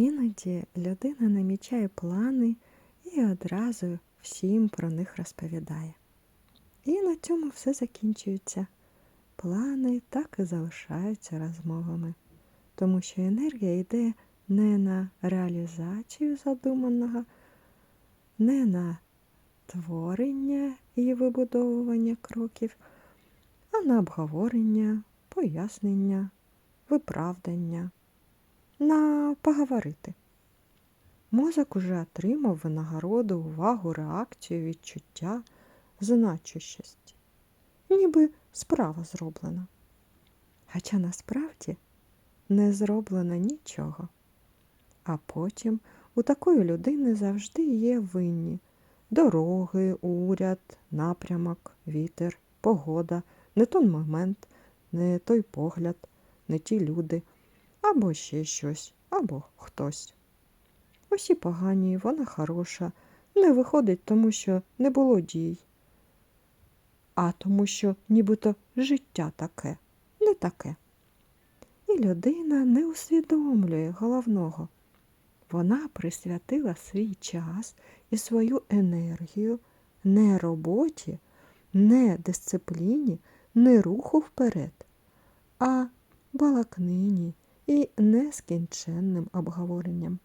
Іноді людина намічає плани і одразу всім про них розповідає. І на цьому все закінчується. Плани так і залишаються розмовами, тому що енергія йде не на реалізацію задуманого, не на творення і вибудовування кроків, а на обговорення, пояснення, виправдання, на поговорити. Мозок уже отримав винагороду, увагу, реакцію, відчуття, значущості. Ніби справа зроблена. Хоча насправді не зроблено нічого. А потім у такої людини завжди є винні дороги, уряд, напрямок, вітер, погода, не той момент, не той погляд, не ті люди, або ще щось, або хтось. Усі погані, вона хороша, не виходить, тому що не було дій, а тому, що нібито життя таке, не таке. І людина не усвідомлює головного. Вона присвятила свій час і свою енергію не роботі, не дисципліні, не руху вперед, а балакнині і нескінченним обговоренням.